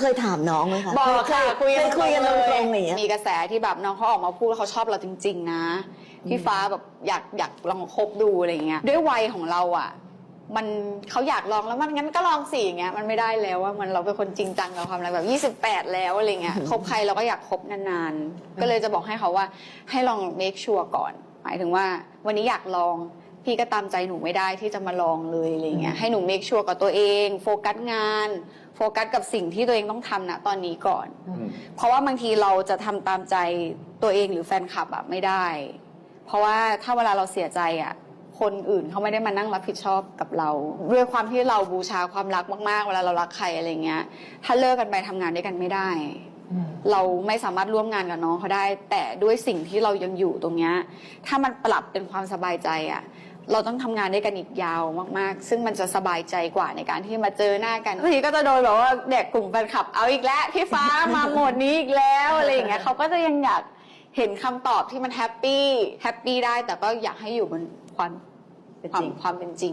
เคยถามน้องไหมคะบอกค่ะเคยเคยคุยกันตรงๆอย่างเงี้ยมีกระแสที่แบบน้องเขาออกมาพูดว่าเขาชอบเราจริง ๆ นะพี่ฟ้าแบบอยากอยากลองคบดูอะไรอย่างเงี้ยด้วยวัยของเราอะ มันเขาอยากลองแล้วมันงั้นก็ลองสิอย่างเงี้ยมันไม่ได้แล้วว่ามันเราเป็นคนจริงจังกับความรักแบบ28 แล้วอะไรเงี้ยคบใครเราก็อยากคบนานๆ ก็เลยจะบอกให้เขาว่าให้ลอง make sure ก่อน หมายถึงว่าวันนี้อยากลอง พี่ก็ตามใจหนูไม่ได้ที่จะมาลองเลยอะไรเงี้ยให้หนู make sure กับตัวเอง โฟกัสงาน โฟกัสกับสิ่งที่ตัวเองต้องทำณตอนนี้ก่อน เพราะว่าบางทีเราจะทำตามใจตัวเองหรือแฟนคลับอะไม่ได้ เพราะว่าถ้าเวลาเราเสียใจอะคนอื่นเขาไม่ได้มานั่งรับผิดชอบกับเรา ด้วยความที่เราบูชาความรักมากๆ เวลาเรารักใครอะไรเงี้ย ถ้าเลิกกันไปทำงานด้วยกันไม่ได้ เราไม่สามารถร่วมงานกับน้องเขาได้ แต่ด้วยสิ่งที่เรายังอยู่ตรงเนี้ยถ้ามันปรับเป็นความสบายใจอะ เราต้องทำงานด้วยกันอีกยาวมากๆ ซึ่งมันจะสบายใจกว่าในการที่มาเจอหน้ากันบางทีก็จะโดนแบบว่าเด็กกลุ่มแฟนคลับ เอาอีกแล้วพี่ฟ้ามาโหมดนี้อีกแล้วอะไรอย่างเงี้ยเขาก็จะยังอยากเห็นคำตอบที่มันแฮปปี้แฮปปี้ได้แต่ก็อยากให้อยู่บนความความความเป็นจริง